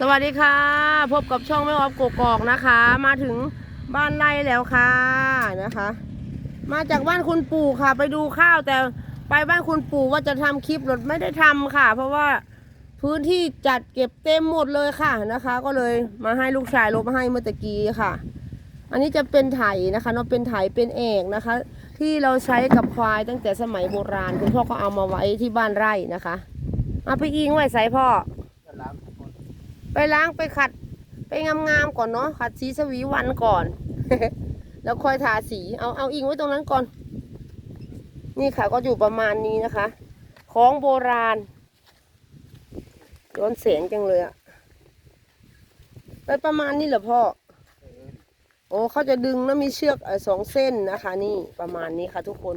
สวัสดีค่ะ พบกับช่องแม่ออฟกกอกนะคะ มาถึงบ้านไร่แล้วค่ะนะคะ มาจากบ้านคุณปู่ค่ะ ไปดูข้าวแต่ไปบ้านคุณปู่ว่าจะทำคลิปรถไม่ได้ทำค่ะ เพราะว่าพื้นที่จัดเก็บเต็มหมดเลยค่ะนะคะ ก็เลยมาให้ลูกชายลบให้เมื่อตะกี้ค่ะ อันนี้จะเป็นไถนะคะเนาะเป็นไถเป็นเอกนะคะ ที่เราใช้กับควายตั้งแต่สมัยโบราณคุณพ่อก็เอามาไว้ที่บ้านไร่นะคะเอาไปอิงไว้ใส่พ่อ จะล้างทุกคน ไปล้างไปขัด ไปงามๆก่อนเนาะขัดสีสวีวันก่อน แล้วค่อยทาสีเอาเอาอิงไว้ตรงนั้นก่อน นี่ค่ะก็อยู่ประมาณนี้นะคะ ของโบราณย้อนเสียงจังเลยอะไปประมาณนี้เหรอพ่อโอ้เขาจะดึงแล้วมีเชือกอสองเส้นนะคะ นี่ประมาณนี้ค่ะทุกคน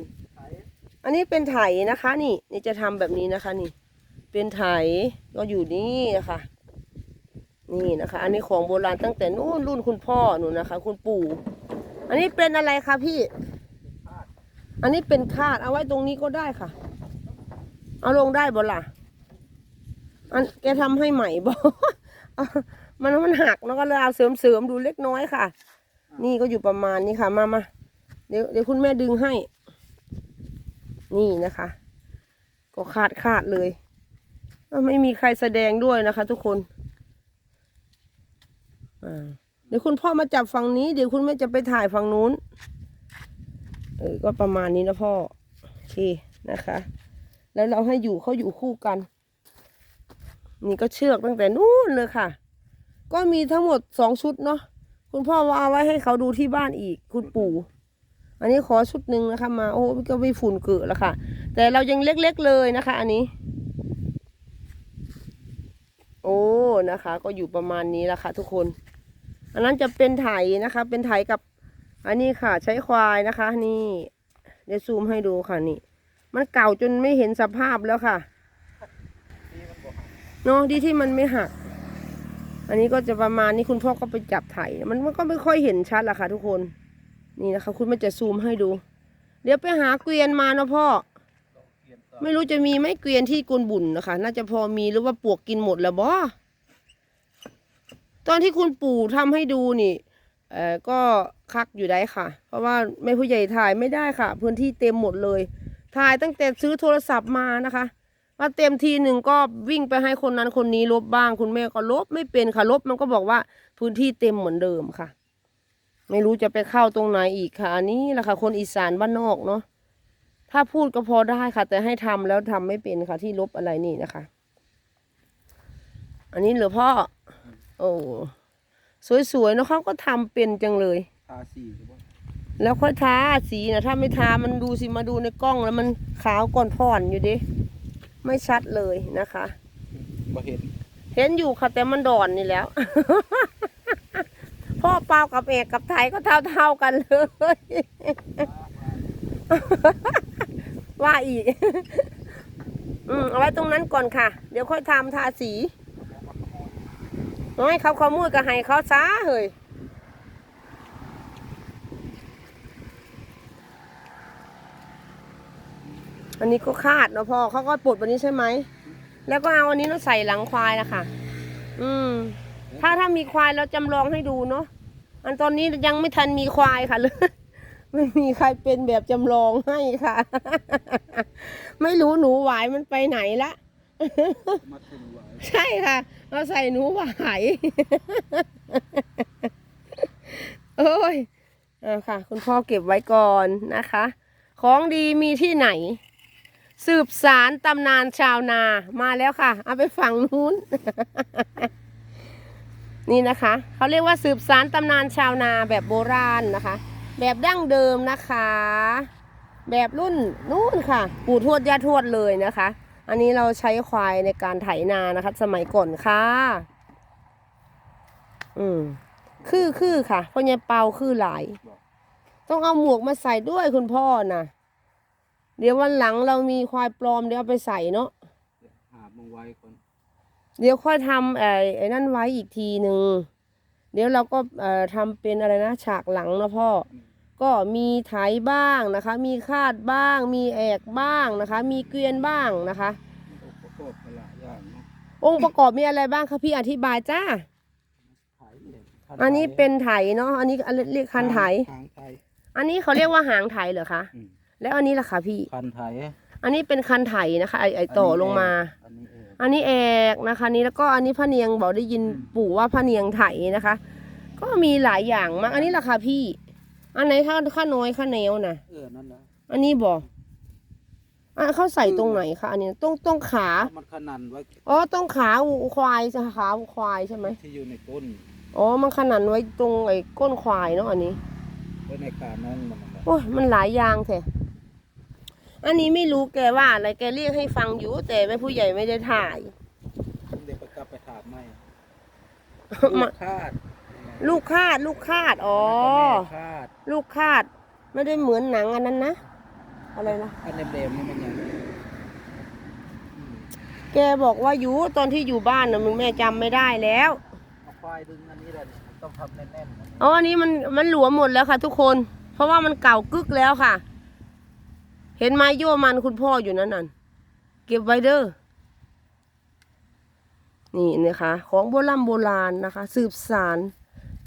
อันนี้เป็นไถนะคะ นี่ นี่จะทำแบบนี้นะคะ นี่ เป็นไถก็อยู่นี่นะคะ นี่นะคะ อันนี้ของโบราณตั้งแต่นู้นรุ่นคุณพ่อหนูนะคะ คุณปู่ อันนี้เป็นอะไรคะพี่ อันนี้เป็นคาดเอาไว้ตรงนี้ก็ได้ค่ะ เอาลงได้บ่ล่ะ อันแกทำให้ใหม่บ่เอามันมันหักแล้วก็เลยเอาเสริมเสริมดูเล็กน้อยค่ะ นี่ก็อยู่ประมาณนี้ค่ะ มามาเดี๋ยวเดี๋ยวคุณแม่ดึงให้ นี่นะคะ ก็ขาดขาดเลยไม่มีใครแสดงด้วยนะคะ ทุกคน เดี๋ยวคุณพ่อมาจับฝั่งนี้ เดี๋ยวคุณแม่จะไปถ่ายฝั่งนู้น เออ ก็ประมาณนี้นะพ่อ โอเคนะคะ แล้วเราให้อยู่เขาอยู่คู่กัน นี่ก็เชือกตั้งแต่นู้นเลยค่ะ ก็มีทั้งหมดสองชุดเนาะ คุณพ่อว่าเอาไว้ให้เขาดูที่บ้านอีก คุณปู่อันนี้ขอชุดหนึ่งนะคะ มาโอ้ก็ไม่ฝุ่นเกิดแล้วค่ะ แต่เรายังเล็กๆเลยนะคะ อันนี้ โอ้นะคะ ก็อยู่ประมาณนี้ละค่ะทุกคน อันนั้นจะเป็นไถนะคะ เป็นไถกับอันนี้ค่ะ ใช้ควายนะคะ นี่เดี๋ยวซูมให้ดูค่ะนี่ มันเก่าจนไม่เห็นสภาพแล้วค่ะเนาะดีที่มันไม่หัก อันนี้ก็จะประมาณนี้คุณพ่อก็ไปจับไถมันมันก็ไม่ค่อยเห็นชัดละค่ะ ทุกคน นี่นะคะ คุณแม่จะซูมให้ดู เดี๋ยวไปหาเกวียนมานะพ่อ,ออไม่รู้จะมีไหมเกวียนที่กุนบุญนะคะ น่าจะพอมีหรือว่าปวกกินหมดแล้วบ่ ตอนที่คุณปู่ทำให้ดูนี่เอ่อก็คักอยู่ได้ค่ะ เพราะว่าแม่ผู้ใหญ่ถ่ายไม่ได้ค่ะ พื้นที่เต็มหมดเลย ถ่ายตั้งแต่ซื้อโทรศัพท์มานะคะมาเต็มทีหนึ่งก็วิ่งไปให้คนนั้นคนนี้ลบบ้าง คุณแม่ก็ลบไม่เป็นค่ะลบมันก็บอกว่าพื้นที่เต็มเหมือนเดิมค่ะ ไม่รู้จะไปเข้าตรงไหนอีกค่ะอันนี้แหละค่ะ คนอีสานบ้านนอกเนาะถ้าพูดก็พอได้ค่ะ แต่ให้ทำแล้วทำไม่เป็นค่ะที่ลบอะไรนี่นะคะ อันนี้เหลือพ่อ โอ้สวยๆเนอะเขาก็ทำเป็นจังเลย ทาสีหรือว่าแล้วค่อยทาสีนะถ้าไม่ทามันดูสิมาดูในกล้องแล้วมันขาวก่อนผ่อนอยู่ดิไม่ชัดเลยนะคะ บ่เห็น เห็นอยู่ค่ะแต่มันดอนนี่แล้ว พ่อเปากับเอกกับไทยก็เท่าเท่าๆกันเลย ว่าอีก อืมเอาไว้ตรงนั้นก่อนค่ะ เดี๋ยวค่อยทำทาสี น้อยเขาขโมยก็ให้เขาซาเฮ้ยอันนี้ก็คาดเนาะพ่อเขาก็ปลดวันนี้ใช่ไหม แล้วก็เอาอันนี้เนาใส่หลังควายนะคะอืม ถ้าถ้ามีควายเราจำลองให้ดูเนาะ อันตอนนี้ยังไม่ทันมีควายค่ะเลยไม่มีใครเป็นแบบจำลองให้ค่ะ ไม่รู้หนูหวายมันไปไหนละ ใช่ค่ะ เราใส่หนูหวายโอ้ยอ่าค่ะ คุณพ่อเก็บไว้ก่อนนะคะ ของดีมีที่ไหน สืบสารตำนานชาวนามาแล้วค่ะ เอาไปฝั่งนู้น นี่นะคะ เขาเรียกว่าสืบสารตำนานชาวนาแบบโบราณนะคะ แบบดั้งเดิมนะคะ แบบรุ่นนู้นค่ะ ปู่ทวดย่าทวดเลยนะคะ อันนี้เราใช้ควายในการไถนานะคะสมัยก่อนค่ะ อืมคือคือค่ะพ่อใหญ่เปาคือหลาย ต้องเอาหมวกมาใส่ด้วยคุณพ่อนะเดี๋ยววันหลังเรามีควายปลอมเดี๋ยวเอาไปใส่เนาะเดี๋ยวหาบมาไว้ก่อนเดี๋ยวค่อยทำไอ้ไอ้นั่นไว้อีกทีหนึ่งเดี๋ยวเราก็เอ่อทำเป็นอะไรนะฉากหลังนะพ่อ ก็มีไถบ้างนะคะ มีคาดบ้าง มีแอกบ้างนะคะ มีเกวียนบ้างนะคะมันอุปกรณ์หลายอย่างเนาะองค์ประกอบมีอะไรบ้างคะพี่อธิบายจ้า ไถเนี่ยคัอันนี้ไถเป็นไถเนาะ อันนี้อันเรียกคันไถหางไถ อันนี้เขาเรียกว่าหางไถเหรอคะ อืม แล้วอันนี้ล่ะคะพี่ คันไถอันนี้เป็นคันไถนะคะไอไอต่อลงมา อันนี้เองอันนี้แอกนะคะนี่แล้วก็อันนี้พะเนียงบอกได้ยินปู่ว่าพะเนียงไถนะคะ ก็มีหลายอย่างมากอันนี้ล่ะคะพี่ อันไหนข้าข้าน้อยข้าแนวน่ะ เออ นั่นนะอันนี้บอกอันเขาใส่ตรงไหนคะอันนี้ตรงตรงขา มันขนันไว้อ๋อตรงขาควายใช่ขาควายใช่ไหมที่อยู่ในต้นอ๋อ มันขนาดไว้ตรงไอ้ก้นควายเนาะอันนี้ไว้ในการนั่นมันนั่นแหละโอ้ยมันหลายอย่างแท้อันนี้ไม่รู้แกว่าอะไรแกเรียกให้ฟังอยู่ แต่แม่ผู้ใหญ่ไม่ได้ถ่าย เด็กไปกลับไปถามไม่มา คาด ลูกคาดลูกคาดอ๋อแล้วก็แม่คาดลูกคาด ไม่ได้เหมือนหนังอันนั้นนะอะไรนะอันเดิมๆนี่มันยังอืมแกบอกว่าอยู่ตอนที่อยู่บ้านนะมึงแม่จำไม่ได้แล้วเอาควายดึงอันนี้เลยต้องทำแน่นๆนะอ๋ออันนี้มันมันหลวมหมดแล้วค่ะ ทุกคน เพราะว่ามันเก่ากึกแล้วค่ะ เห็นไม้โยมันคุณพ่ออยู่นั่นน่ะเก็บไว้เด้อนี่นะคะ ของโบราณโบราณนะคะ สืบสาร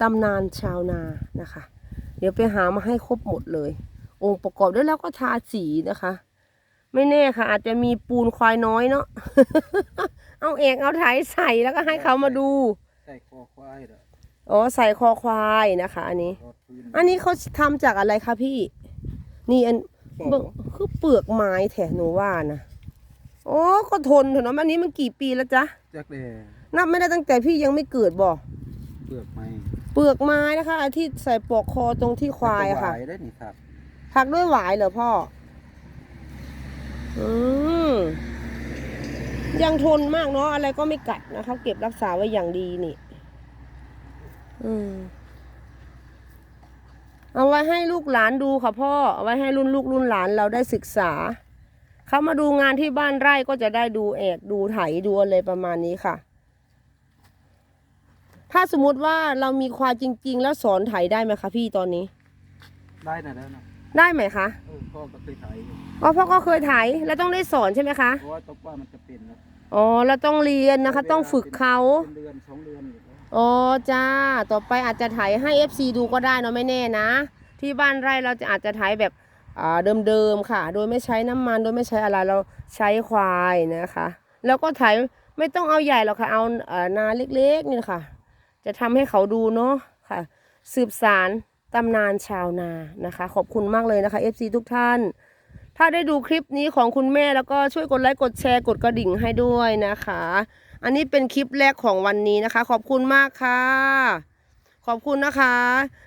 ตำนานชาวนานะคะ เดี๋ยวไปหามาให้ครบหมดเลย องค์ประกอบด้วยแล้วก็ทาสีนะคะ ไม่แน่ค่ะ อาจจะมีปูนควายน้อยเนาะ เอาเอกเอาไถใส่แล้วก็ให้เขามาดู ใส่คอควายเหรออ๋อ๋อใส่คอควายนะคะ อันนี้รอดพื้นอันนี้เขาทำจากอะไรคะพี่ นี่อันบอกเบิ่งคือเปลือกไม้แถหนูว่านะโอ้ก็ทนเถอะเนาะอันนี้มันกี่ปีแล้วจ๊ะ จักแด่นับไม่ได้ตั้งแต่พี่ยังไม่เกิดบ่เปลือกไม้ เปลือกไม้นะคะอันที่ใส่ปลอกคอตรงที่ควายอะค่ะมันจหวได้นี่ครับผักด้วยหวายเหรอพ่อ อืม ยังทนมากเนาะอะไรก็ไม่กัดนะคะเก็บรักษาไว้อย่างดีนี่ อืม เอาไว้ให้ลูกหลานดูค่ะพ่อ เอาไว้ให้รุ่นลูกรุ่นหลานเราได้ศึกษา เขามาดูงานที่บ้านไร่ก็จะได้ดูแอกดูไถดูอะไรประมาณนี้ค่ะ ถ้าสมมุติว่าเรามีควายจริง ๆ แล้วสอนไถได้ไหมคะพี่ตอนนี้ ได้นะแล้วนะได้ไหมคะเออพ่อก็เคยไถอยู่อ๋อพ่อก็เคยไถแล้วต้องได้สอนใช่ไหมคะเพราะว่าตกว่ามันจะเป็นนะอ๋อเราต้องเรียนนะคะ ต้องฝึกเขาเป็นเดือนสองเดือนอยู่แล้วอ๋อจ้าต่อไปอาจจะไถให้ FC ดูก็ได้เนาะไม่แน่นะ ที่บ้านไร่เราจะอาจจะไถแบบอ่าเดิมๆค่ะ โดยไม่ใช้น้ำมันโดยไม่ใช้อะไรเราใช้ควายนะคะ แล้วก็ไถไม่ต้องเอาใหญ่หรอกค่ะเอาเอ่อนาเล็กๆนี่ค่ะ จะทำให้เขาดูเนาะค่ะ สืบสารตำนานชาวนานะคะ ขอบคุณมากเลยนะคะ FC ทุกท่าน ถ้าได้ดูคลิปนี้ของคุณแม่แล้วก็ช่วยกดไลค์กดแชร์กดกระดิ่งให้ด้วยนะคะ อันนี้เป็นคลิปแรกของวันนี้นะคะ ขอบคุณมากค่ะ ขอบคุณนะคะ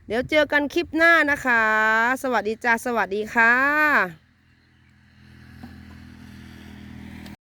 เดี๋ยวเจอกันคลิปหน้านะคะ สวัสดีจ้าสวัสดีค่ะ